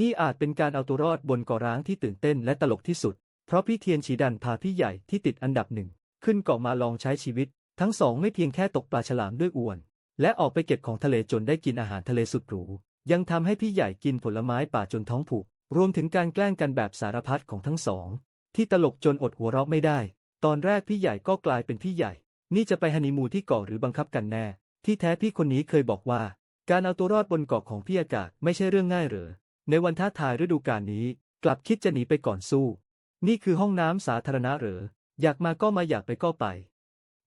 นี่อาจเป็นการเอาตัวรอดบนเกาะร้างที่ตื่นเต้นและตลกที่สุด เพราะพี่เทียนฉีดันพาพี่ใหญ่ที่ติดอันดับหนึ่ง ขึ้นเกาะมาลองใช้ชีวิต ทั้งสองไม่เพียงแค่ตกปลาฉลามด้วยอวน และออกไปเก็บของทะเลจนได้กินอาหารทะเลสุดหรู ยังทำให้พี่ใหญ่กินผลไม้ป่าจนท้องผูก รวมถึงการแกล้งกันแบบสารพัดของทั้งสอง ที่ตลกจนอดหัวเราะไม่ได้ ตอนแรกพี่ใหญ่ก็กลายเป็นพี่ใหญ่ นี่จะไปฮันนีมูนที่เกาะหรือบังคับกันแน่ ที่แท้พี่คนนี้เคยบอกว่า การเอาตัวรอดบนเกาะของพี่อากาศไม่ใช่เรื่องง่ายหรือ ในวันท้าทายฤดูกาลนี้ กลับคิดจะหนีไปก่อนสู้ นี่คือห้องน้ำสาธารณะเหรอ อยากมาก็มาอยากไปก็ไป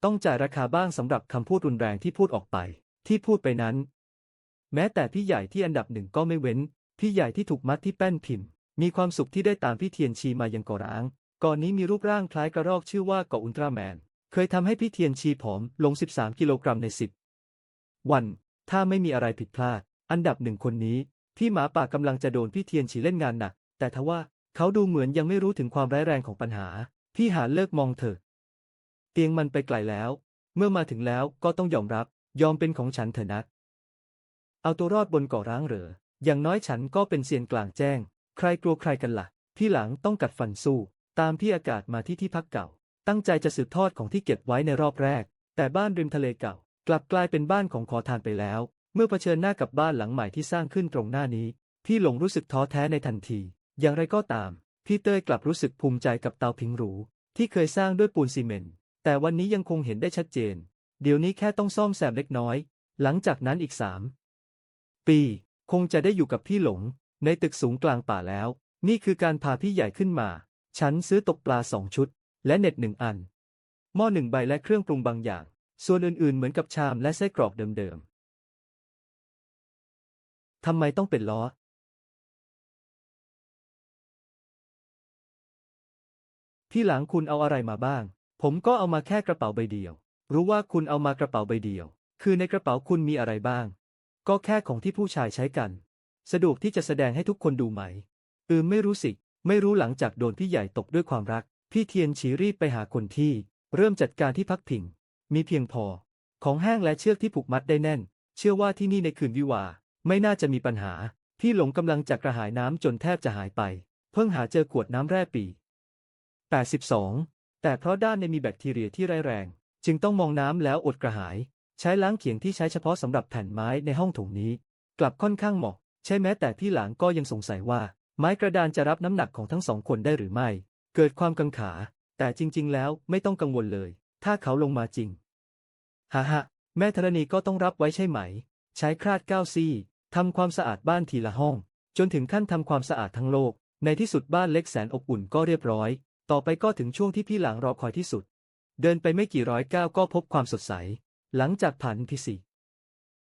ต้องจ่ายราคาบ้างสำหรับคำพูดรุนแรงที่พูดออกไป ที่พูดไปนั้น แม้แต่พี่ใหญ่ที่อันดับหนึ่งก็ไม่เว้น พี่ใหญ่ที่ถูกมัดที่แป้นพิมพ์ มีความสุขที่ได้ตามพี่เทียนชีมายังกาะร้าง ก่อนนี้มีรูปร่างคล้ายกระรอกชื่อว่าเกาะอุลตร้าแมน เคยทำให้พี่เทียนชีผอมลง 13 กิโลกรัมใน 10 วัน ถ้าไม่มีอะไรผิดพลาด อันดับหนึ่งคนนี้ พี่หมาป่ากำลังจะโดนพี่เทียนฉีเล่นงานหนัก แต่ทว่าเขาดูเหมือนยังไม่รู้ถึงความร้ายแรงของปัญหา พี่หาเลิกมองเถอะ เตียงมันไปไกลแล้ว เมื่อมาถึงแล้วก็ต้องยอมรับ ยอมเป็นของฉันเถอะนะเอาตัวรอดบนเกาะร้างเหรอ อย่างน้อยฉันก็เป็นเซียนกลางแจ้ง ใครกลัวใครกันละ่ะ พี่หลังต้องกัดฟันสู้ ตามพี่อากาศมาที่ที่พักเก่า ตั้งใจจะสืบทอดของที่เก็บไว้ในรอบแรก แต่บ้านริมทะเลเก่า กลับกลายเป็นบ้านของขอทานไปแล้ว เมื่อเผชิญหน้ากับบ้านหลังใหม่ที่สร้างขึ้นตรงหน้านี้ พี่หลงรู้สึกท้อแท้ในทันที อย่างไรก็ตาม พี่เต้ยกลับรู้สึกภูมิใจกับเตาผิงหรู ที่เคยสร้างด้วยปูนซีเมนต์แต่วันนี้ยังคงเห็นได้ชัดเจน เดี๋ยวนี้แค่ต้องซ่อมแซมเล็กน้อย หลังจากนั้นอีกสามปีคงจะได้อยู่กับพี่หลง ในตึกสูงกลางป่าแล้ว นี่คือการพาพี่ใหญ่ขึ้นมา ฉันซื้อตกปลาสองชุด และเน็ตหนึ่งอัน หม้อหนึ่งใบและเครื่องปรุงบางอย่าง ส่วนอื่นๆเหมือนกับชามและไส้กรอกเดิม ทำไมต้องเป็นล้อพี่หลังคุณเอาอะไรมาบ้าง ผมก็เอามาแค่กระเป๋าใบเดียว รู้ว่าคุณเอามากระเป๋าใบเดียว คือในกระเป๋าคุณมีอะไรบ้าง ก็แค่ของที่ผู้ชายใช้กัน สะดวกที่จะแสดงให้ทุกคนดูไหม อืมไม่รู้สิ ไม่รู้หลังจากโดนพี่ใหญ่ตกด้วยความรัก พี่เทียนฉีรีบไปหาคนที่ เริ่มจัดการที่พักพิง มีเพียงพอ ของแห้งและเชือกที่ผูกมัดได้แน่น เชื่อว่าที่นี่ในคืนวิวา ไม่น่าจะมีปัญหา พี่หลงกำลังจะกระหายน้ำจนแทบจะหายไป เพิ่งหาเจอขวดน้ำแร่ปี 82 แต่เพราะด้านในมีแบคทีเรียที่ร้ายแรง จึงต้องมองน้ำแล้วอดกระหาย ใช้ล้างเขียงที่ใช้เฉพาะสำหรับแผ่นไม้ในห้องโถงนี้ กลับค่อนข้างเหมาะ ใช่แม้แต่พี่หลางก็ยังสงสัยว่า ไม้กระดานจะรับน้ำหนักของทั้งสองคนได้หรือไม่ เกิดความกังขา แต่จริง ๆ แล้วไม่ต้องกังวลเลย ถ้าเขาลงมาจริงฮ่าฮ่าแม่ธรณีก็ต้องรับไว้ใช่ไหม ใช้คราดก้าวซี่ ทำความสะอาดบ้านทีละห้อง จนถึงขั้นทำความสะอาดทั้งโลก ในที่สุดบ้านเล็กแสนอบอุ่นก็เรียบร้อย ต่อไปก็ถึงช่วงที่พี่หลังรอคอยที่สุด เดินไปไม่กี่ร้อยก้าวก็พบความสดใส หลังจากผ่านพิสี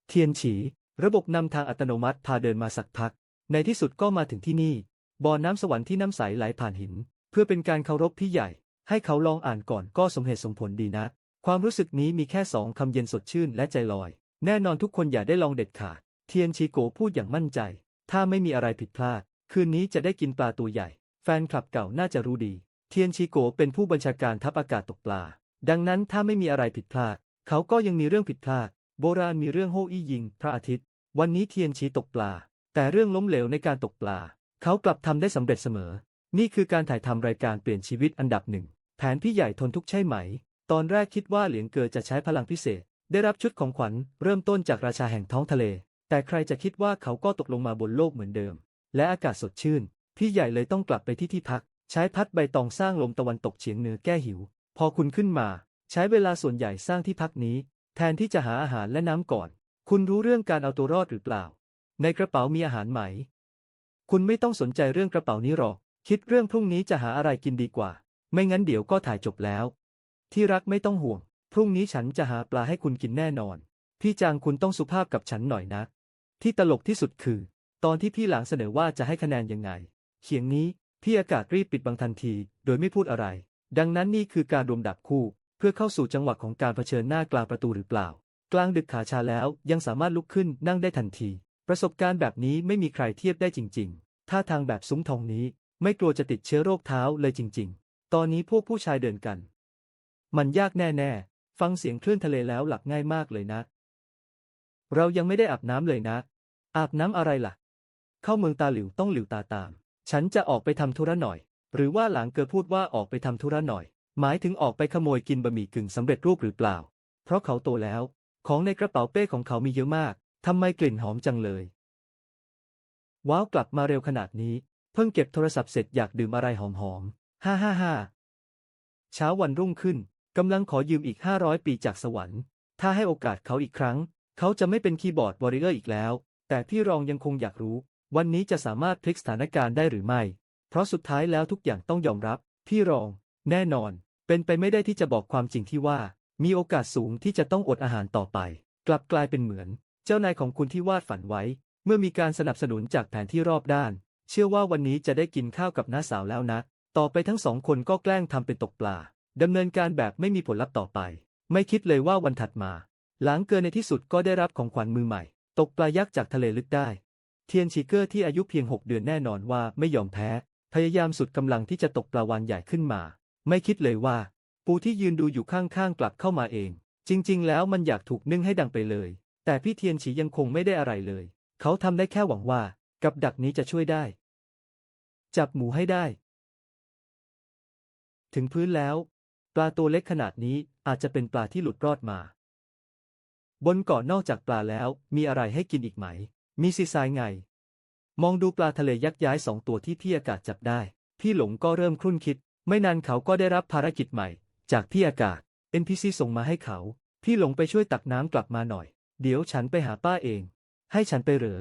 เทียนฉี ระบบนำทางอัตโนมัติพาเดินมาสักพัก ในที่สุดก็มาถึงที่นี่ บ่อน้ำสวรรค์ที่น้ำใสไหลผ่านหิน เพื่อเป็นการเคารพพี่ใหญ่ ให้เขาลองอ่านก่อนก็สมเหตุสมผลดีนะ ความรู้สึกนี้มีแค่สองคำเย็นสดชื่นและใจลอย แน่นอนทุกคนอย่าได้ลองเด็ดขาด เทียนชีโกพูดอย่างมั่นใจ ถ้าไม่มีอะไรผิดพลาด คืนนี้จะได้กินปลาตัวใหญ่ แฟนคลับเก่าน่าจะรู้ดี เทียนชีโกเป็นผู้บัญชาการทัพอากาศตกปลา ดังนั้นถ้าไม่มีอะไรผิดพลาด เขาก็ยังมีเรื่องผิดพลาด โบราณมีเรื่องโฮอี้ยิง พระอาทิตย์ วันนี้เทียนชีตกปลา แต่เรื่องล้มเหลวในการตกปลา เขากลับทำได้สำเร็จเสมอ นี่คือการถ่ายทำรายการเปลี่ยนชีวิตอันดับหนึ่ง แผนพี่ใหญ่ทนทุกใช่ไหม ตอนแรกคิดว่าเหลียงเกิดจะใช้พลังพิเศษ ได้รับชุดของขวัญเริ่มต้นจากราชาแห่งท้องทะเล แต่ใครจะคิดว่าเขาก็ตกลงมาบนโลกเหมือนเดิม และอากาศสดชื่น พี่ใหญ่เลยต้องกลับไปที่ที่พัก ใช้พัดใบตองสร้างลมตะวันตกเฉียงเหนือแก้หิว พอคุณขึ้นมา ใช้เวลาส่วนใหญ่สร้างที่พักนี้ แทนที่จะหาอาหารและน้ำก่อน คุณรู้เรื่องการเอาตัวรอดหรือเปล่า ในกระเป๋ามีอาหารไหม คุณไม่ต้องสนใจเรื่องกระเป๋านี้หรอก คิดเรื่องพรุ่งนี้จะหาอะไรกินดีกว่า ไม่งั้นเดี๋ยวก็ถ่ายจบแล้ว ที่รักไม่ต้องห่วง พรุ่งนี้ฉันจะหาปลาให้คุณกินแน่นอน พี่จางคุณต้องสุภาพกับฉันหน่อยนะ ที่ตลกที่สุดคือ ตอนที่พี่หลางเสนอว่าจะให้คะแนนยังไง เขียงนี้พี่อากาศรีบปิดบังทันที โดยไม่พูดอะไร ดังนั้นนี่คือการรวมดับคู่ เพื่อเข้าสู่จังหวะของการเผชิญหน้ากลางประตูหรือเปล่า กลางดึกขาชาแล้วยังสามารถลุกขึ้นนั่งได้ทันที ประสบการณ์แบบนี้ไม่มีใครเทียบได้จริง ๆ ท่าทางแบบซุ้มทองนี้ ไม่กลัวจะติดเชื้อโรคเท้าเลยจริง ๆ ตอนนี้พวกผู้ชายเดินกัน มันยากแน่ๆ ฟังเสียงคลื่นทะเลแล้วหลับง่ายมากเลยนะ เรายังไม่ได้อาบน้ำเลยนะ อาบน้ำอะไรล่ะ เข้าเมืองตาหลิวต้องหลิวตาตาม ฉันจะออกไปทำธุระหน่อย หรือว่าหลางเกอพูดว่าออกไปทำธุระหน่อย หมายถึงออกไปขโมยกินบะหมี่กึ่งสำเร็จรูปหรือเปล่า เพราะเขาโตแล้ว ของในกระเป๋าเป้ของเขามีเยอะมากทำไมกลิ่นหอมจังเลย ว้าวกลับมาเร็วขนาดนี้ เพิ่งเก็บโทรศัพท์เสร็จอยากดื่มอะไรหอมๆ ฮ่าฮ่าฮ่าเช้าวันรุ่งขึ้นกำลังขอยืมอีก500ปีจากสวรรค์ ถ้าให้โอกาสเขาอีกครั้ง เขาจะไม่เป็นคีย์บอร์ดวอริเออร์อีกแล้ว แต่พี่รองยังคงอยากรู้ วันนี้จะสามารถพลิกสถานการณ์ได้หรือไม่ เพราะสุดท้ายแล้วทุกอย่างต้องยอมรับ พี่รอง แน่นอน เป็นไปไม่ได้ที่จะบอกความจริงที่ว่า มีโอกาสสูงที่จะต้องอดอาหารต่อไป กลับกลายเป็นเหมือน เจ้านายของคุณที่วาดฝันไว้ เมื่อมีการสนับสนุนจากแผนที่รอบด้าน เชื่อว่าวันนี้จะได้กินข้าวกับน้าสาวแล้วนะ ต่อไปทั้งสองคนก็แกล้งทำเป็นตกปลาดำเนินการแบบไม่มีผลลัพธ์ต่อไป ไม่คิดเลยว่าวันถัดมา หลังเกินในที่สุดก็ได้รับของขวัญมือใหม่ ตกปลายักษ์จากทะเลลึกได้ เทียนชีเกอร์ที่อายุเพียงหกเดือนแน่นอนว่าไม่ยอมแพ้ พยายามสุดกำลังที่จะตกปลาวานใหญ่ขึ้นมา ไม่คิดเลยว่า ปูที่ยืนดูอยู่ข้างๆกลับเข้ามาเอง จริง ๆ แล้วมันอยากถูกนึ่งให้ดังไปเลย แต่พี่เทียนฉียังคงไม่ได้อะไรเลย เขาทำได้แค่หวังว่า กับดักนี้จะช่วยได้ จับหมูให้ได้ ถึงพื้นแล้ว ปลาตัวเล็กขนาดนี้อาจจะเป็นปลาที่หลุดรอดมา บนเกาะนอกจากปลาแล้ว มีอะไรให้กินอีกไหม มีซีซายไง มองดูปลาทะเลยักษ์ย้ายสองตัวที่พี่อากาศจับได้ พี่หลงก็เริ่มครุ่นคิด ไม่นานเขาก็ได้รับภารกิจใหม่ จากพี่อากาศ NPC ส่งมาให้เขา พี่หลงไปช่วยตักน้ำกลับมาหน่อย เดี๋ยวฉันไปหาป้าเอง ให้ฉันไปเหรอ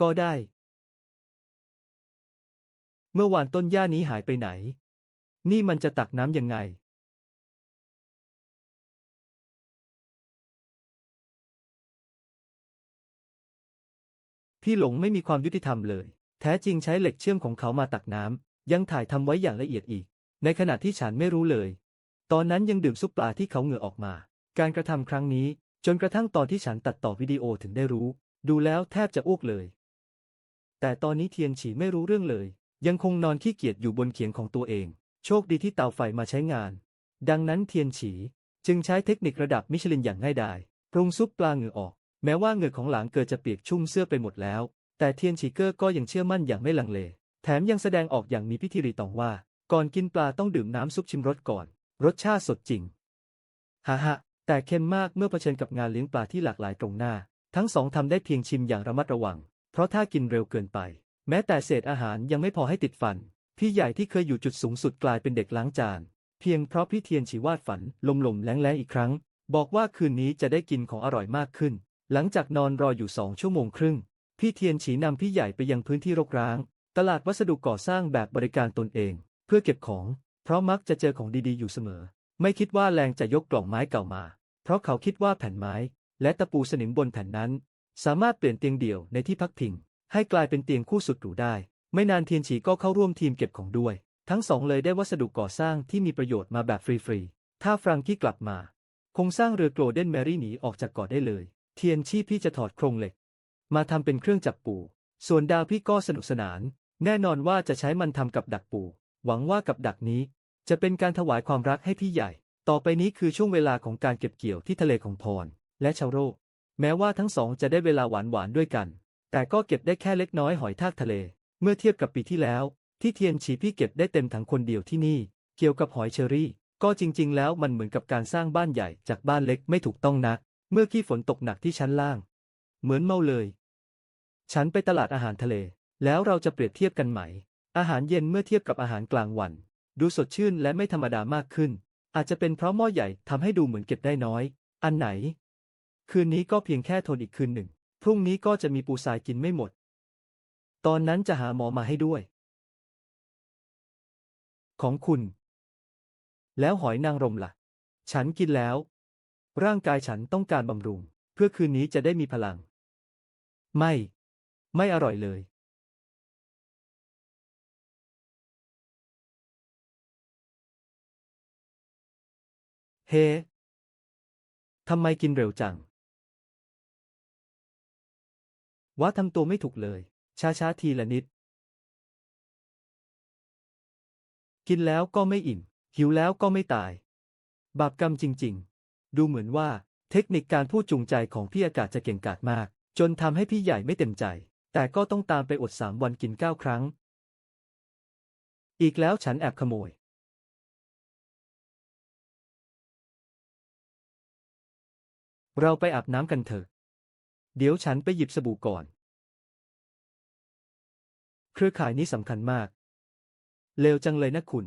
ก็ได้ เมื่อวานต้นหญ้านี้หายไปไหน นี่มันจะตักน้ำยังไง พี่หลงไม่มีความยุติธรรมเลย แท้จริงใช้เหล็กเชื่อมของเขามาตักน้ำ ยังถ่ายทำไว้อย่างละเอียดอีก ในขณะที่ฉันไม่รู้เลย ตอนนั้นยังดื่มซุปปลาที่เขาเหงื่อออกมา การกระทำครั้งนี้ จนกระทั่งตอนที่ฉันตัดต่อวิดีโอถึงได้รู้ ดูแล้วแทบจะอ้วกเลย แต่ตอนนี้เทียนฉีไม่รู้เรื่องเลย ยังคงนอนขี้เกียจอยู่บนเขียงของตัวเอง โชคดีที่เตาไฟมาใช้งาน ดังนั้นเทียนฉีจึงใช้เทคนิคระดับมิชลินอย่างง่ายดายปรุงซุปปลาเหงื่อออก แม้ว่าเหงื่อของหลางเกิดจะเปียกชุ่มเสื้อไปหมดแล้ว แต่เทียนฉีเกอร์ก็ยังเชื่อมั่นอย่างไม่ลังเล แถมยังแสดงออกอย่างมีพิธีรีตองว่า ก่อนกินปลาต้องดื่มน้ำซุปชิมรสก่อน รสชาติสดจริงฮ่าฮะแต่เค็มมากเมื่อเผชิญกับงานเลี้ยงปลาที่หลากหลายตรงหน้า ทั้งสองทำได้เพียงชิมอย่างระมัดระวัง เพราะถ้ากินเร็วเกินไป แม้แต่เศษอาหารยังไม่พอให้ติดฟัน พี่ใหญ่ที่เคยอยู่จุดสูงสุดกลายเป็นเด็กล้างจาน เพียงเพราะพี่เทียนฉีวาดฝันลมๆแล้งๆอีกครั้ง บอกว่าคืนนี้จะได้กินของอร่อยมากขึ้น หลังจากนอนรออยู่สองชั่วโมงครึ่ง พี่เทียนฉีนำพี่ใหญ่ไปยังพื้นที่รกร้าง ตลาดวัสดุก่อสร้างแบบบริการตนเอง เพื่อเก็บของ เพราะมักจะเจอของดีๆอยู่เสมอ ไม่คิดว่าแรงจะยกกล่องไม้เก่ามา เพราะเขาคิดว่าแผ่นไม้ และตะปูสนิมบนแผ่นนั้น สามารถเปลี่ยนเตียงเดี่ยวในที่พักพิง ให้กลายเป็นเตียงคู่สุดหรูได้ ไม่นานเทียนฉีก็เข้าร่วมทีมเก็บของด้วย ทั้งสองเลยได้วัสดุก่อสร้างที่มีประโยชน์มาแบบฟรีๆถ้าฟรังกี้กลับมา คงสร้างเรือโกลเด้นแมรี่หนีออกจากเกาะได้เลย ทียนชีพี่จะถอดโครงเหล็ก มาทำเป็นเครื่องจับปู ส่วนดาวพี่ก็สนุกสนาน แน่นอนว่าจะใช้มันทำกับดักปู หวังว่ากับดักนี้ จะเป็นการถวายความรักให้พี่ใหญ่ ต่อไปนี้คือช่วงเวลาของการเก็บเกี่ยวที่ทะเลของพร และชาวโรค แม้ว่าทั้งสองจะได้เวลาหวานหวานด้วยกัน แต่ก็เก็บได้แค่เล็กน้อยหอยทากทะเล เมื่อเทียบกับปีที่แล้ว ที่เทียนฉีพี่เก็บได้เต็มถังคนเดียวที่นี่ เกี่ยวกับหอยเชอรี่ ก็จริง ๆ แล้วมันเหมือนกับการสร้างบ้านใหญ่จากบ้านเล็กไม่ถูกต้องนัก เมื่อขี้ฝนตกหนักที่ชั้นล่าง เหมือนเมาเลย ฉันไปตลาดอาหารทะเล แล้วเราจะเปรียบเทียบกันไหม อาหารเย็นเมื่อเทียบกับอาหารกลางวัน ดูสดชื่นและไม่ธรรมดามากขึ้น อาจจะเป็นเพราะหม้อใหญ่ทำให้ดูเหมือนเก็บได้น้อย อันไหน คืนนี้ก็เพียงแค่ทนอีกคืนหนึ่ง พรุ่งนี้ก็จะมีปูทรายกินไม่หมด ตอนนั้นจะหาหมอมาให้ด้วย ของคุณ แล้วหอยนางรมล่ะ ฉันกินแล้ว ร่างกายฉันต้องการบำรุง เพื่อคืนนี้จะได้มีพลัง ไม่ ไม่อร่อยเลย เฮ้ ทำไมกินเร็วจัง ว่าทำตัวไม่ถูกเลย ช้าๆทีละนิด กินแล้วก็ไม่อิ่ม หิวแล้วก็ไม่ตาย บาปกรรมจริง ๆ ดูเหมือนว่าเทคนิคการพูดจูงใจของพี่อากาศจะเก่งกาจมาก จนทำให้พี่ใหญ่ไม่เต็มใจ แต่ก็ต้องตามไปอดสามวันกินเก้าครั้ง อีกแล้วฉันแอบขโมย เราไปอาบน้ำกันเถอะ เดี๋ยวฉันไปหยิบสบู่ก่อน เครือข่ายนี้สำคัญมาก เลวจังเลยนะคุณ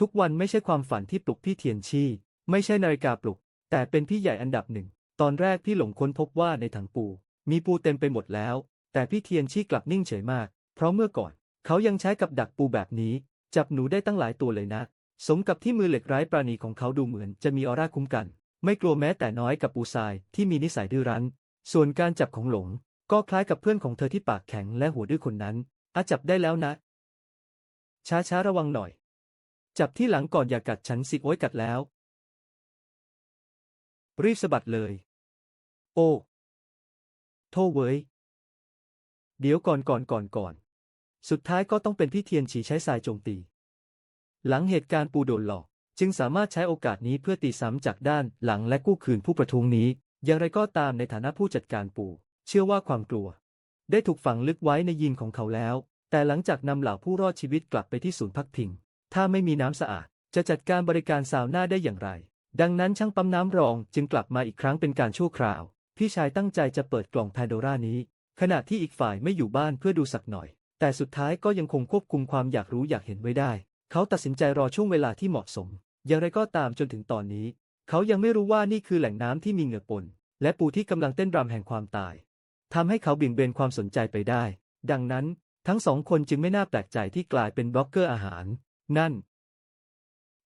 ทุกวันไม่ใช่ความฝันที่ปลุกพี่เทียนชี่ ไม่ใช่นาฬิกาปลุก แต่เป็นพี่ใหญ่อันดับหนึ่ง ตอนแรกพี่หลงค้นพบว่าในถังปู มีปูเต็มไปหมดแล้ว แต่พี่เทียนชี่กลับนิ่งเฉยมาก เพราะเมื่อก่อน เขายังใช้กับดักปูแบบนี้ จับหนูได้ตั้งหลายตัวเลยนะ สมกับที่มือเหล็กไร้ปราณีของเขาดูเหมือนจะมีออร่าคุ้มกัน ไม่กลัวแม้แต่น้อยกับปูทรายที่มีนิสัยดื้อรั้น ส่วนการจับของหลง ก็คล้ายกับเพื่อนของเธอที่ปากแข็งและหัวดื้อคนนั้นอาจับได้แล้วนะ ช้าช้าๆระวังหน่อย จับที่หลังก่อนอย่ากัดฉันสิโอ้ยกัดแล้ว รีบสะบัดเลย โอ้โทษเว้ย เดี๋ยวก่อนก่อนก่อนก่อน สุดท้ายก็ต้องเป็นพี่เทียนฉีใช้สายโจมตี หลังเหตุการณ์ปูโดนหลอก จึงสามารถใช้โอกาสนี้เพื่อตีซ้ำจากด้านหลังและกู้คืนผู้ประท้วงนี้ อย่างไรก็ตามในฐานะผู้จัดการปูเชื่อว่าความกลัว ได้ถูกฝังลึกไว้ในยีนของเขาแล้ว แต่หลังจากนำเหล่าผู้รอดชีวิตกลับไปที่ศูนย์พักพิง ถ้าไม่มีน้ำสะอาด จะจัดการบริการซาวน่าได้อย่างไร ดังนั้นช่างปั๊มน้ำรองจึงกลับมาอีกครั้งเป็นการชั่วคราว พี่ชายตั้งใจจะเปิดกล่องแพนโดรานี้ ขณะที่อีกฝ่ายไม่อยู่บ้านเพื่อดูสักหน่อย แต่สุดท้ายก็ยังคงควบคุมความอยากรู้อยากเห็นไว้ได้ เขาตัดสินใจรอช่วงเวลาที่เหมาะสม อย่างไรก็ตามจนถึงตอนนี้ เขายังไม่รู้ว่านี่คือแหล่งน้ำที่มีเหงื่อปน และปูที่กำลังเต้นรำแห่งความตายทำให้เขาเบี่ยงเบนความสนใจไปได้ ดังนั้นทั้งสองคนจึงไม่น่าแปลกใจที่กลายเป็นบล็อกเกอร์อาหาร นั่น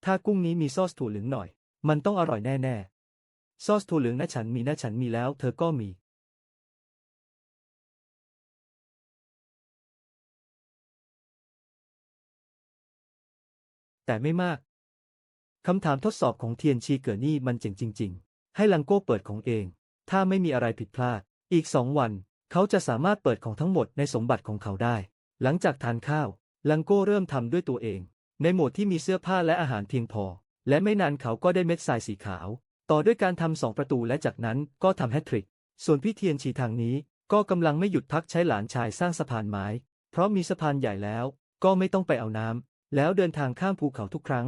ถ้ากุ้งนี้มีซอสถั่วเหลืองหน่อย มันต้องอร่อยแน่ๆ ซอสถั่วเหลืองนะฉันมีนะฉันมีแล้ว เธอก็มี แต่ไม่มาก คำถามทดสอบของเทียนชีเกิดนี่มันเจ๋งจริง ๆ ให้ลังโก้เปิดของเอง ถ้าไม่มีอะไรผิดพลาด อีกสองวัน เขาจะสามารถเปิดของทั้งหมดในสมบัติของเขาได้ หลังจากทานข้าว ลังโก้เริ่มทำด้วยตัวเอง ในโหมดที่มีเสื้อผ้าและอาหารเพียงพอ และไม่นานเขาก็ได้เม็ดทรายสีขาว ต่อด้วยการทำสองประตูและจากนั้นก็ทำแฮตทริก ส่วนพี่เทียนชีทางนี้ ก็กำลังไม่หยุดพักใช้หลานชายสร้างสะพานไม้ เพราะมีสะพานใหญ่แล้ว ก็ไม่ต้องไปเอาน้ำแล้วเดินทางข้ามภูเขาทุกครั้ง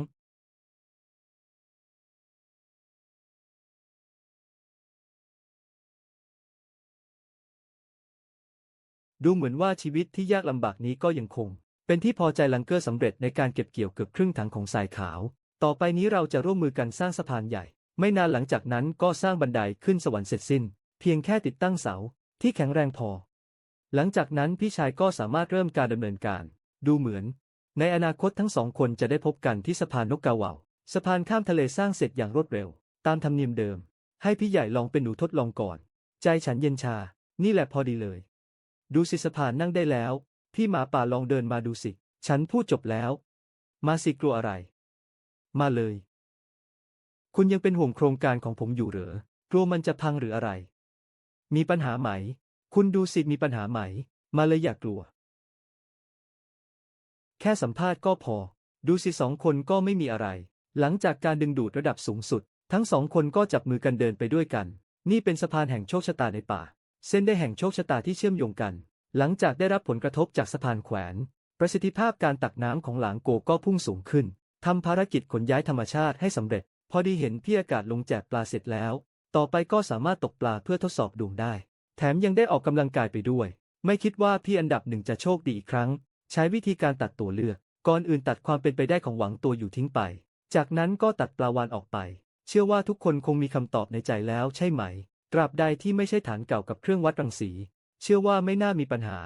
ดูเหมือนว่าชีวิตที่ยากลำบากนี้ก็ยังคง เป็นที่พอใจลังเกอร์สำเร็จในการเก็บเกี่ยวเกือบครึ่งถังของทรายขาว ต่อไปนี้เราจะร่วมมือกันสร้างสะพานใหญ่ ไม่นานหลังจากนั้นก็สร้างบันไดขึ้นสวรรค์เสร็จสิ้น เพียงแค่ติดตั้งเสาที่แข็งแรงพอ หลังจากนั้นพี่ชายก็สามารถเริ่มการดำเนินการ ดูเหมือน ในอนาคตทั้งสองคนจะได้พบกันที่สะพานนกกาเหว่าสะพานข้ามทะเลสร้างเสร็จอย่างรวดเร็ว ตามธรรมเนียมเดิม ให้พี่ใหญ่ลองเป็นหนูทดลองก่อน ใจฉันเย็นชา นี่แหละพอดีเลย ดูสิสะพานนั่งได้แล้ว พี่หมาป่าลองเดินมาดูสิ ฉันพูดจบแล้ว มาสิกลัวอะไร มาเลย คุณยังเป็นห่วงโครงการของผมอยู่เหรอ กลัวมันจะพังหรืออะไร มีปัญหาไหม คุณดูสิมีปัญหาไหม มาเลยอย่ากลัว แค่สัมภาษณ์ก็พอ ดูสิสองคนก็ไม่มีอะไร หลังจากการดึงดูดระดับสูงสุด ทั้งสองคนก็จับมือกันเดินไปด้วยกัน นี่เป็นสะพานแห่งโชคชะตาในป่า เส้นได้แห่งโชคชะตาที่เชื่อมโยงกัน หลังจากได้รับผลกระทบจากสะพานแขวน ประสิทธิภาพการตักน้ำของหลางโกก็พุ่งสูงขึ้นทำภารกิจขนย้ายธรรมชาติให้สำเร็จ พอดีเห็นพี่อากาศลงแจกปลาเสร็จแล้ว ต่อไปก็สามารถตกปลาเพื่อทดสอบดวงได้ แถมยังได้ออกกำลังกายไปด้วย ไม่คิดว่าพี่อันดับหนึ่งจะโชคดีอีกครั้ง ใช้วิธีการตัดตัวเลือก ก่อนอื่นตัดความเป็นไปได้ของหวังตัวอยู่ทิ้งไป จากนั้นก็ตัดปลาวานออกไป เชื่อว่าทุกคนคงมีคำตอบในใจแล้วใช่ไหม ตราบใดที่ไม่ใช่ฐานเก่ากับเครื่องวัดรังสี เชื่อว่าไม่น่ามีปัญหา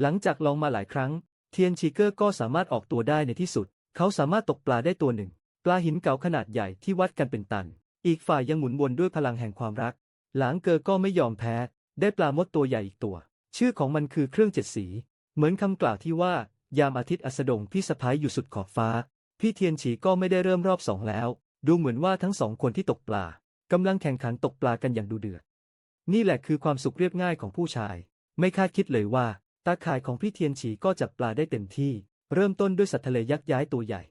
หลังจากลองมาหลายครั้ง เทียนชีเกอร์ก็สามารถออกตัวได้ในที่สุด เขาสามารถตกปลาได้ตัวหนึ่ง ปลาหินเก่าขนาดใหญ่ที่วัดกันเป็นตัน อีกฝ่ายยังหมุนวนด้วยพลังแห่งความรัก หลางเกอก็ไม่ยอมแพ้ ได้ปลามดตัวใหญ่อีกตัว ชื่อของมันคือเครื่องเจ็ดสี เหมือนคำกล่าวที่ว่า ยามอาทิตย์อัสดงพี่สะพ้ายอยู่สุดขอบฟ้า พี่เทียนฉีก็ไม่ได้เริ่มรอบสองแล้ว ดูเหมือนว่าทั้งสองคนที่ตกปลากำลังแข่งขันตกปลากันอย่างดูเดือด นี่แหละคือความสุขเรียบง่ายของผู้ชาย ไม่คาดคิดเลยว่า ตาข่ายของพี่เทียนฉีก็จับปลาได้เต็มที่ เริ่มต้นด้วยสัตว์ทะเลยักษ์ย้ายตัวใหญ่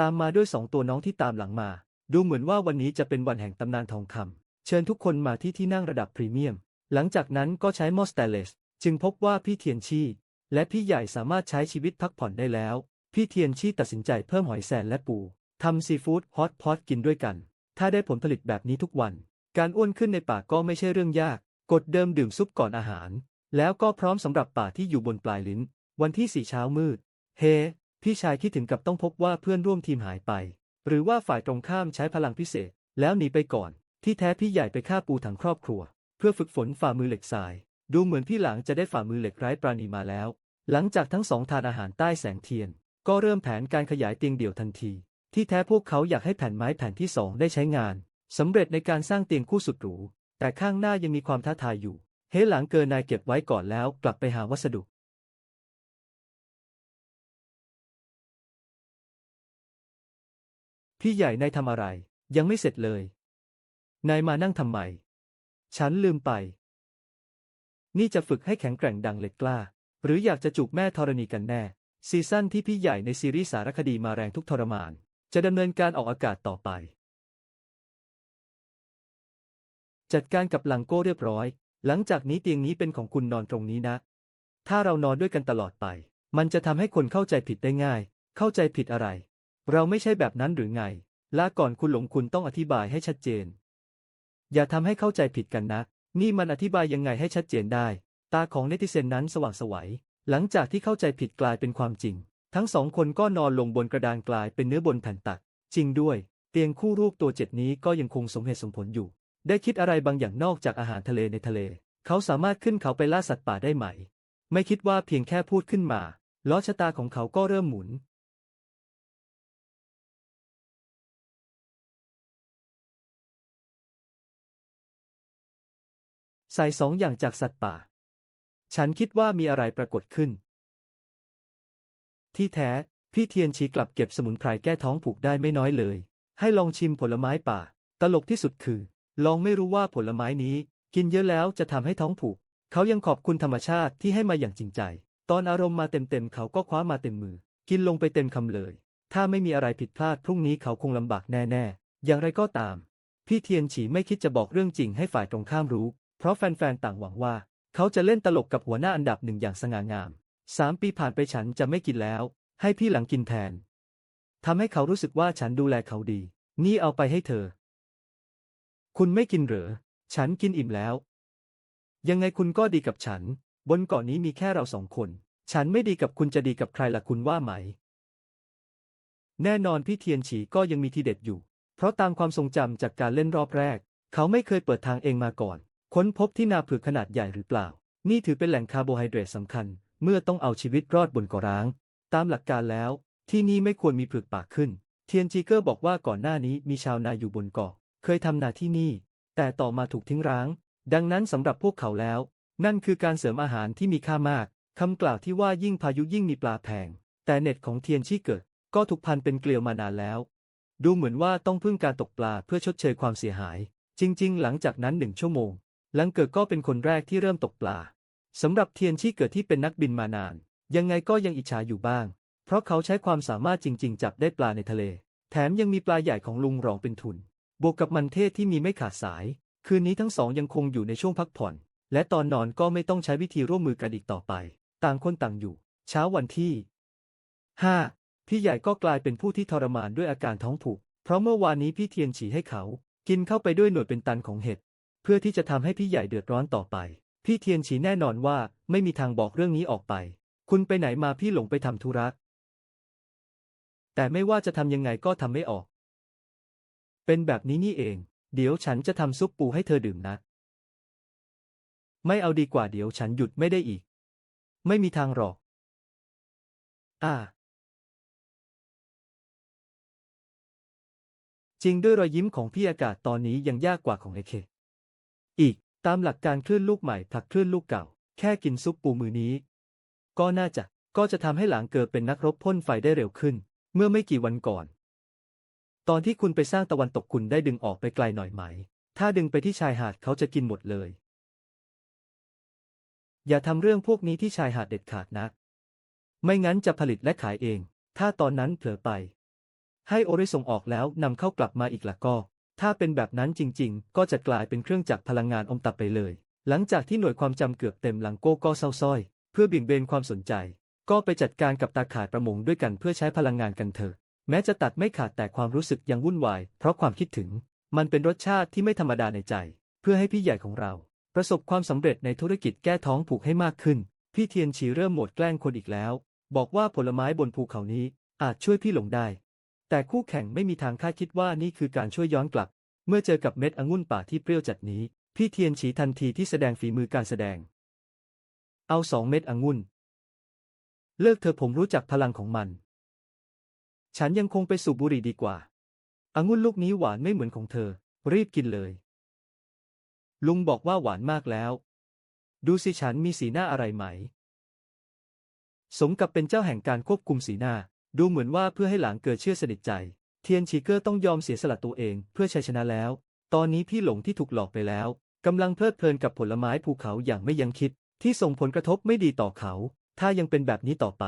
ตามมาด้วยสองตัวน้องที่ตามหลังมา ดูเหมือนว่าวันนี้จะเป็นวันแห่งตำนานทองคำเชิญทุกคนมาที่ที่นั่งระดับพรีเมียม หลังจากนั้นก็ใช้มอสเตเลสจึงพบว่าพี่เทียนชี่และพี่ใหญ่สามารถใช้ชีวิตพักผ่อนได้แล้ว พี่เทียนชี่ตัดสินใจเพิ่มหอยแซนและปูทำซีฟู้ดฮอตพอตกินด้วยกัน ถ้าได้ผลผลิตแบบนี้ทุกวัน การอ้วนขึ้นในป่าก็ไม่ใช่เรื่องยาก กดเดิมดื่มซุปก่อนอาหาร แล้วก็พร้อมสำหรับป่าที่อยู่บนปลายลิ้น วันที่สี่เช้ามืด เฮพี่ชายคิดถึงกับต้องพบว่าเพื่อนร่วมทีมหายไป หรือว่าฝ่ายตรงข้ามใช้พลังพิเศษ แล้วหนีไปก่อน ที่แท้พี่ใหญ่ไปฆ่าปูถังครอบครัว เพื่อฝึกฝนฝ่ามือเหล็กทราย ดูเหมือนพี่หลังจะได้ฝ่ามือเหล็กไร้ปราณีมาแล้ว หลังจากทั้งสองทานอาหารใต้แสงเทียน ก็เริ่มแผนการขยายเตียงเดี่ยวทันที ที่แท้พวกเขาอยากให้แผ่นไม้แผ่นที่สองได้ใช้งานสำเร็จในการสร้างเตียงคู่สุดหรูแต่ข้างหน้ายังมีความท้าทายอยู่ เฮหลังเกินนายเก็บไว้ก่อนแล้วกลับไปหาวัสดุพี่ใหญ่นายทำอะไร ยังไม่เสร็จเลย นายมานั่งทำไม ฉันลืมไป นี่จะฝึกให้แข็งแกร่งดังเหล็กกล้า หรืออยากจะจูบแม่ธรณีกันแน่ ซีซั่นที่พี่ใหญ่ในซีรีส์สารคดีมาแรงทุกทรมาน จะดำเนินการออกอากาศต่อไป จัดการกับลังโก้เรียบร้อย หลังจากนี้เตียงนี้เป็นของคุณนอนตรงนี้นะ ถ้าเรานอนด้วยกันตลอดไป มันจะทำให้คนเข้าใจผิดได้ง่าย เข้าใจผิดอะไร เราไม่ใช่แบบนั้นหรือไงลาก่อนคุณหลงคุณต้องอธิบายให้ชัดเจน อย่าทำให้เข้าใจผิดกันนะ นี่มันอธิบายยังไงให้ชัดเจนได้ ตาของเนติเซนนั้นสว่างไสวัย หลังจากที่เข้าใจผิดกลายเป็นความจริง ทั้งสองคนก็นอนลงบนกระดานกลายเป็นเนื้อบนแผ่นตัก จริงด้วย เตียงคู่รูปตัวเจ็ดนี้ก็ยังคงสมเหตุสมผลอยู่ ได้คิดอะไรบางอย่างนอกจากอาหารทะเลในทะเล เขาสามารถขึ้นเขาไปล่าสัตว์ป่าได้ไหม ไม่คิดว่าเพียงแค่พูดขึ้นมาล้อชะตาของเขาก็เริ่มหมุน ใส่สองอย่างจากสัตว์ป่า ฉันคิดว่ามีอะไรปรากฏขึ้น ที่แท้ พี่เทียนชีกลับเก็บสมุนไพรแก้ท้องผูกได้ไม่น้อยเลย ให้ลองชิมผลไม้ป่า ตลกที่สุดคือ ลองไม่รู้ว่าผลไม้นี้ กินเยอะแล้วจะทำให้ท้องผูก เขายังขอบคุณธรรมชาติที่ให้มาอย่างจริงใจ ตอนอารมณ์มาเต็มๆเขาก็คว้ามาเต็มมือ กินลงไปเต็มคำเลย ถ้าไม่มีอะไรผิดพลาดพรุ่งนี้เขาคงลำบากแน่ๆ อย่างไรก็ตาม พี่เทียนฉีไม่คิดจะบอกเรื่องจริงให้ฝ่ายตรงข้ามรู้ เพราะแฟนๆต่างหวังว่า เขาจะเล่นตลกกับหัวหน้าอันดับหนึ่งอย่างสง่างามสามปีผ่านไปฉันจะไม่กินแล้ว ให้พี่หลังกินแทนทำให้เขารู้สึกว่าฉันดูแลเขาดี นี่เอาไปให้เธอ คุณไม่กินเหรอ ฉันกินอิ่มแล้ว ยังไงคุณก็ดีกับฉัน บนเกาะนนี้มีแค่เราสองคน ฉันไม่ดีกับคุณจะดีกับใครล่ะคุณว่าไหม แน่นอนพี่เทียนฉีก็ยังมีทีเด็ดอยู่ เพราะตามความทรงจำจากการเล่นรอบแรก เขาไม่เคยเปิดทางเองมาก่อน ค้นพบที่นาเผือกขนาดใหญ่หรือเปล่า นี่ถือเป็นแหล่งคาร์โบไฮเดรตสำคัญ เมื่อต้องเอาชีวิตรอดบนเกาะร้าง ตามหลักการแล้ว ที่นี่ไม่ควรมีเผือกป่าขึ้น เทียนจีเกอร์บอกว่าก่อนหน้านี้มีชาวนาอยู่บนเกาะ เคยทำนาที่นี่ แต่ต่อมาถูกทิ้งร้าง ดังนั้นสำหรับพวกเขาแล้ว นั่นคือการเสริมอาหารที่มีค่ามากคำกล่าวที่ว่ายิ่งพายุยิ่งมีปลาแพง แต่เน็ตของเทียนชี่เกิด ก็ถูกพันเป็นเกลียวมานานแล้ว ดูเหมือนว่าต้องพึ่งการตกปลาเพื่อชดเชยความเสียหาย จริง ๆ หลังจากนั้นหนึ่งชั่วโมง หลังเกิดก็เป็นคนแรกที่เริ่มตกปลาสำหรับเทียนชี่เกิดที่เป็นนักบินมานาน ยังไงก็ยังอิจฉาอยู่บ้าง เพราะเขาใช้ความสามารถจริง ๆ จับได้ปลาในทะเล แถมยังมีปลาใหญ่ของลุงรองเป็นทุน บวกกับมันเทศที่มีไม่ขาดสาย คืนนี้ทั้งสองยังคงอยู่ในช่วงพักผ่อน และตอนนอนก็ไม่ต้องใช้วิธีร่วมมือกันอีกต่อไป ต่างคนต่างอยู่ เช้าวันที่ 5. พี่ใหญ่ก็กลายเป็นผู้ที่ทรมานด้วยอาการท้องผูก เพราะเมื่อวานนี้พี่เทียนฉีให้เขา กินเข้าไปด้วยหน่วยเป็นตันของเห็ด เพื่อที่จะทำให้พี่ใหญ่เดือดร้อนต่อไป พี่เทียนฉีแน่นอนว่าไม่มีทางบอกเรื่องนี้ออกไป คุณไปไหนมาพี่หลงไปทำธุระ แต่ไม่ว่าจะทำยังไงก็ทำไม่ออก เป็นแบบนี้นี่เอง เดี๋ยวฉันจะทำซุปปูให้เธอดื่มนะ ไม่เอาดีกว่าเดี๋ยวฉันหยุดไม่ได้อีก ไม่มีทางหรอก อ่า จริงด้วยรอยยิ้มของพี่อากาศตอนนี้ยังยากกว่าของไอเค อีก ตามหลักการคลื่นลูกใหม่ผลักคลื่นลูกเก่า แค่กินซุปปูมือนี้ ก็น่าจะ ก็จะทำให้หลางเกิดเป็นนักรบพ่นไฟได้เร็วขึ้น เมื่อไม่กี่วันก่อน ตอนที่คุณไปสร้างตะวันตกคุณได้ดึงออกไปไกลหน่อยไหม ถ้าดึงไปที่ชายหาดเขาจะกินหมดเลย อย่าทำเรื่องพวกนี้ที่ชายหาดเด็ดขาดนะไม่งั้นจะผลิตและขายเอง ถ้าตอนนั้นเผลอไป ให้โอริส่งออกแล้วนำเข้ากลับมาอีกละก็ ถ้าเป็นแบบนั้นจริง ๆ ก็จะกลายเป็นเครื่องจักรพลังงานอมตับไปเลย หลังจากที่หน่วยความจำเกือบเต็มหลังโก้ก็เศร้าส้อย เพื่อเบี่ยงเบนความสนใจ ก็ไปจัดการกับตาข่ายประมงด้วยกันเพื่อใช้พลังงานกันเถอะ แม้จะตัดไม่ขาดแต่ความรู้สึกยังวุ่นวาย เพราะความคิดถึง มันเป็นรสชาติที่ไม่ธรรมดาในใจ เพื่อให้พี่ใหญ่ของเรา ประสบความสำเร็จในธุรกิจแก้ท้องผูกให้มากขึ้น พี่เทียนฉีเริ่มโหมดแกล้งคนอีกแล้ว บอกว่าผลไม้บนภูเขานี้อาจช่วยพี่หลงได้ แต่คู่แข่งไม่มีทางคาดคิดว่านี่คือการช่วยย้อนกลับ เมื่อเจอกับเม็ดองุ่นป่าที่เปรี้ยวจัดนี้ พี่เทียนฉีทันทีที่แสดงฝีมือการแสดง เอาสองเม็ดองุ่น เลิกเธอผมรู้จักพลังของมัน ฉันยังคงไปสูบบุหรี่ดีกว่าองุ่นลูกนี้หวานไม่เหมือนของเธอ รีบกินเลย ลุงบอกว่าหวานมากแล้ว ดูสิฉันมีสีหน้าอะไรไหม สมกับเป็นเจ้าแห่งการควบคุมสีหน้า ดูเหมือนว่าเพื่อให้หลางเกิดเชื่อสนิทใจ เทียนชีเกอร์ต้องยอมเสียสละตัวเองเพื่อชัยชนะแล้ว ตอนนี้พี่หลงที่ถูกหลอกไปแล้วกำลังเพลิดเพลินกับผลไม้ภูเขาอย่างไม่ยั้งคิด ที่ส่งผลกระทบไม่ดีต่อเขา ถ้ายังเป็นแบบนี้ต่อไป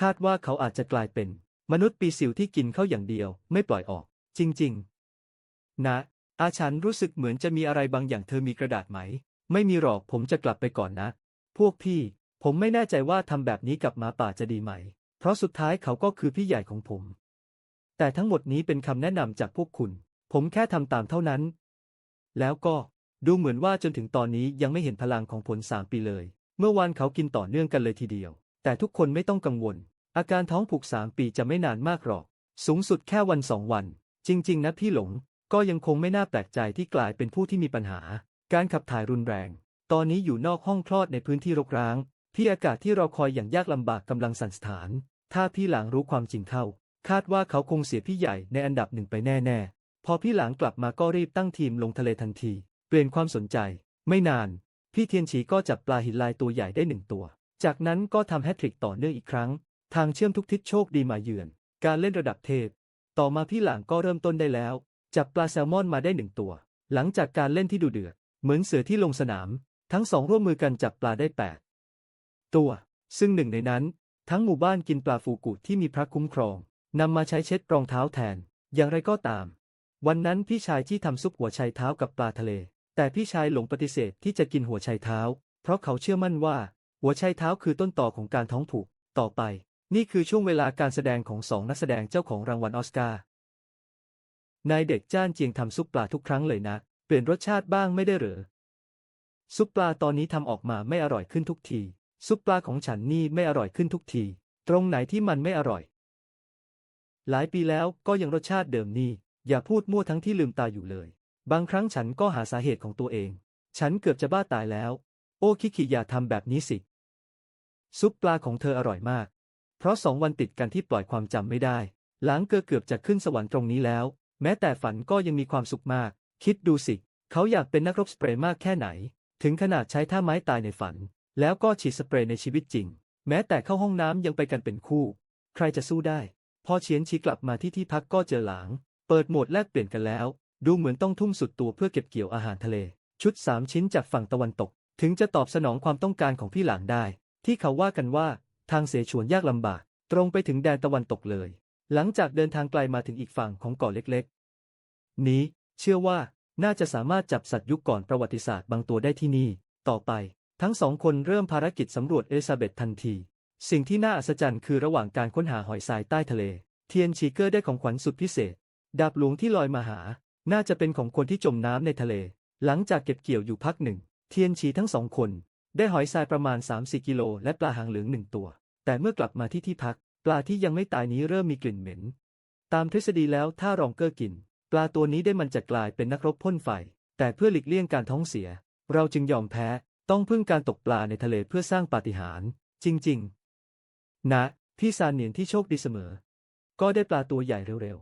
คาดว่าเขาอาจจะกลายเป็น มนุษย์ปีสิวที่กินเข้าอย่างเดียวไม่ปล่อยออก จริง ๆ นะ อาฉันรู้สึกเหมือนจะมีอะไรบางอย่างเธอมีกระดาษไหม ไม่มีหรอกผมจะกลับไปก่อนนะ พวกพี่ ผมไม่แน่ใจว่าทำแบบนี้กับหมาป่าจะดีไหม เพราะสุดท้ายเขาก็คือพี่ใหญ่ของผม แต่ทั้งหมดนี้เป็นคำแนะนำจากพวกคุณ ผมแค่ทำตามเท่านั้น แล้วก็ดูเหมือนว่าจนถึงตอนนี้ยังไม่เห็นพลังของผลสามปีเลย เมื่อวานเขากินต่อเนื่องกันเลยทีเดียว แต่ทุกคนไม่ต้องกังวล อาการท้องผูกสามปีจะไม่นานมากหรอก สูงสุดแค่วันสองวัน จริง ๆ นะพี่หลง ก็ยังคงไม่น่าแปลกใจที่กลายเป็นผู้ที่มีปัญหา การขับถ่ายรุนแรง ตอนนี้อยู่นอกห้องคลอดในพื้นที่รกร้างที่อากาศที่เราคอยอย่างยากลำบากกำลังสั่นสถาน ถ้าพี่หลางรู้ความจริงเข้า คาดว่าเขาคงเสียพี่ใหญ่ในอันดับหนึ่งไปแน่ ๆ พอพี่หลางกลับมาก็รีบตั้งทีมลงทะเลทันที เปลี่ยนความสนใจ ไม่นาน พี่เทียนฉีก็จับปลาหินลายตัวใหญ่ได้หนึ่งตัว จากนั้นก็ทำแฮตทริกต่อเนื่องอีกครั้ง ทางเชื่อมทุกทิศโชคดีมาเยือน การเล่นระดับเทพ ต่อมาพี่หลางก็เริ่มต้นได้แล้ว จับปลาแซลมอนมาได้หนึ่งตัว หลังจากการเล่นที่ดูเดือด เหมือนเสือที่ลงสนาม ทั้งสองร่วมมือกันจับปลาได้แปดตัว ซึ่งหนึ่งในนั้น ทั้งหมู่บ้านกินปลาฟูกุที่มีพระคุ้มครองนำมาใช้เช็ดรองเท้าแทน อย่างไรก็ตาม วันนั้นพี่ชายที่ทำซุปหัวไชเท้ากับปลาทะเล แต่พี่ชายหลงปฏิเสธที่จะกินหัวไชเท้า เพราะเขาเชื่อมั่นว่า หัวไชเท้าคือต้นต่อของการท้องผูก ต่อไป นี่คือช่วงเวลาการแสดงของสองนักแสดงเจ้าของรางวัลออสการ์ นายเด็กจ้านเจียงทำซุปปลาทุกครั้งเลยนะ เปลี่ยนรสชาติบ้างไม่ได้หรือ ซุปปลาตอนนี้ทำออกมาไม่อร่อยขึ้นทุกที ซุปปลาของฉันนี่ไม่อร่อยขึ้นทุกที ตรงไหนที่มันไม่อร่อย หลายปีแล้วก็ยังรสชาติเดิมนี่ อย่าพูดมั่วทั้งที่ลืมตาอยู่เลย บางครั้งฉันก็หาสาเหตุของตัวเอง ฉันเกือบจะบ้าตายแล้ว โอ้คิคิอย่าทำแบบนี้สิ ซุปปลาของเธออร่อยมาก เพราะสองวันติดกันที่ปล่อยความจำไม่ได้ หลางเกอเกือบจะขึ้นสวรรค์ตรงนี้แล้ว แม้แต่ฝันก็ยังมีความสุขมาก คิดดูสิ เขาอยากเป็นนักรบสเปรย์มากแค่ไหน ถึงขนาดใช้ท่าไม้ตายในฝัน แล้วก็ฉีดสเปรย์ในชีวิตจริง แม้แต่เข้าห้องน้ำยังไปกันเป็นคู่ ใครจะสู้ได้ พอเฉียนชีกลับมาที่ที่พักก็เจอหลาง เปิดโหมดแลกเปลี่ยนกันแล้ว ดูเหมือนต้องทุ่มสุดตัวเพื่อเก็บเกี่ยวอาหารทะเล ชุดสามชิ้นจากฝั่งตะวันตก ถึงจะตอบสนองความต้องการของพี่หลางได้ ที่เขาว่ากันว่า ทางเสฉวนยากลำบาก ตรงไปถึงแดนตะวันตกเลย หลังจากเดินทางไกลมาถึงอีกฝั่งของเกาะเล็กๆ นี้ เชื่อว่าน่าจะสามารถจับสัตว์ยุคก่อนประวัติศาสตร์บางตัวได้ที่นี่ ต่อไป ทั้งสองคนเริ่มภารกิจสำรวจเอลิซาเบธทันที สิ่งที่น่าอัศจรรย์คือระหว่างการค้นหาหอยทรายใต้ทะเล เทียนชีเกอร์ได้ของขวัญสุดพิเศษ ดาบหลวงที่ลอยมาหา น่าจะเป็นของคนที่จมน้ำในทะเล หลังจากเก็บเกี่ยวอยู่พักหนึ่ง เทียนชีทั้งสองคน ได้หอยทรายประมาณ3-4กิโลและปลาหางเหลืองหนึ่งตัว แต่เมื่อกลับมาที่ที่พัก ปลาที่ยังไม่ตายนี้เริ่มมีกลิ่นเหม็น ตามทฤษฎีแล้วถ้ารองเกอร์กิน ปลาตัวนี้ได้มันจะกลายเป็นนักรบพ่นไฟ แต่เพื่อหลีกเลี่ยงการท้องเสีย เราจึงยอมแพ้ ต้องพึ่งการตกปลาในทะเลเพื่อสร้างปาฏิหาริย์จริง ๆ นะ พี่ซานเนียนที่โชคดีเสมอ ก็ได้ปลาตัวใหญ่เร็ว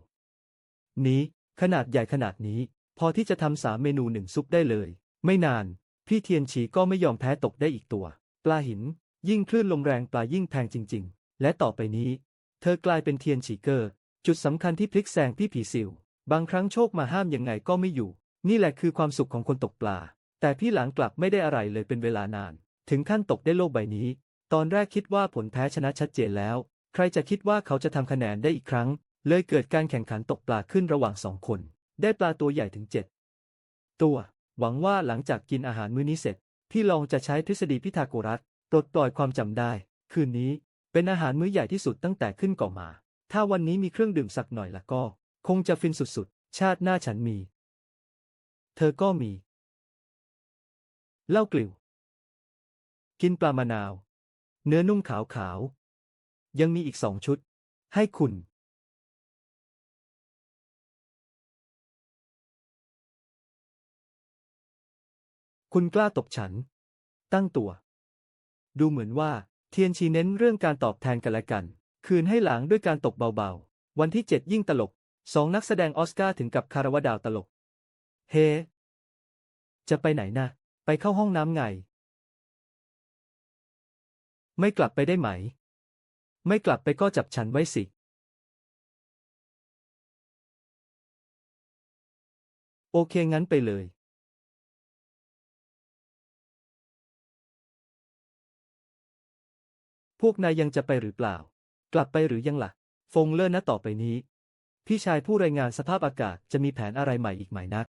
ๆ นี้ขนาดใหญ่ขนาดนี้ พอที่จะทำสามเมนูหนึ่งซุปได้เลย ไม่นาน พี่เทียนฉีก็ไม่ยอมแพ้ตกได้อีกตัว ปลาหิน ยิ่งคลื่นลมแรงปลายิ่งแพงจริง ๆ และต่อไปนี้ เธอกลายเป็นเทียนฉีเกอร์ จุดสำคัญที่พลิกแซงพี่ผีสิว บางครั้งโชคมาห้ามยังไงก็ไม่อยู่ นี่แหละคือความสุขของคนตกปลา แต่พี่หลังกลับไม่ได้อะไรเลยเป็นเวลานาน ถึงขั้นตกได้โลกใบนี้ ตอนแรกคิดว่าผลแพ้ชนะชัดเจนแล้ว ใครจะคิดว่าเขาจะทำคะแนนได้อีกครั้ง เลยเกิดการแข่งขันตกปลาขึ้นระหว่างสองคน ได้ปลาตัวใหญ่ถึงเจ็ดตัว หวังว่าหลังจากกินอาหารมื้อนี้เสร็จ พี่ลองจะใช้ทฤษฎีพิทาโกรัสปลดปล่อยความจำได้ คืนนี้เป็นอาหารมื้อใหญ่ที่สุดตั้งแต่ขึ้นเก่อมา ถ้าวันนี้มีเครื่องดื่มสักหน่อยละก็ คงจะฟินสุดๆ ชาติหน้าฉันมี เธอก็มีเหล้ากลิ่ว กินปลามะนาว เนื้อนุ่มขาวๆ ยังมีอีกสองชุด ให้คุณ คุณกล้าตบฉัน ตั้งตัว ดูเหมือนว่า เทียนชีเน้นเรื่องการตอบแทนกันและกัน คืนให้หลังด้วยการตบเบาๆ วันที่เจ็ดยิ่งตลกสองนักแสดงออสการ์ถึงกับคารวะดาวตลก เฮจะไปไหนนะ ไปเข้าห้องน้ำไง ไม่กลับไปได้ไหม ไม่กลับไปก็จับฉันไว้สิ โอเคงั้นไปเลย วกนายยังจะไปหรือเปล่า กลับไปหรือยังล่ะ ฟงเลอร์นะต่อไปนี้ พี่ชายผู้รายงานสภาพอากาศจะมีแผนอะไรใหม่อีกไหมนะ